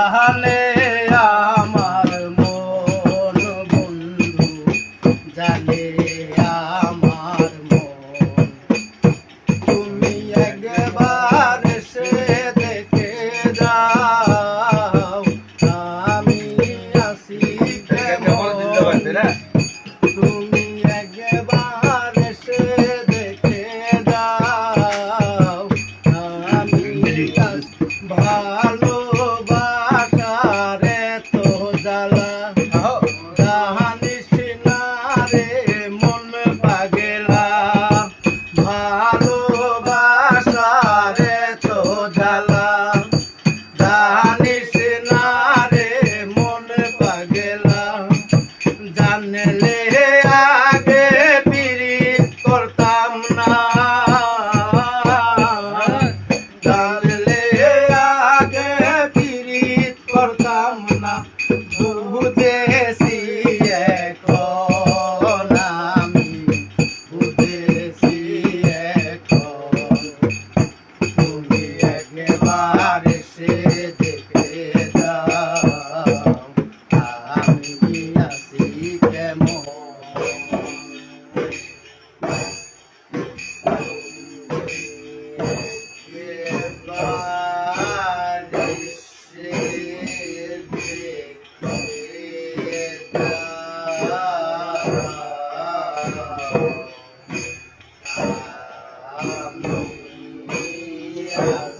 জাহানে আমার মন বন্ধু জালে আমার মন। তুমি একবার সে দেখে যাও আমি আসি তুমি একবার সে দেখে যাও আমি ভালো Amém.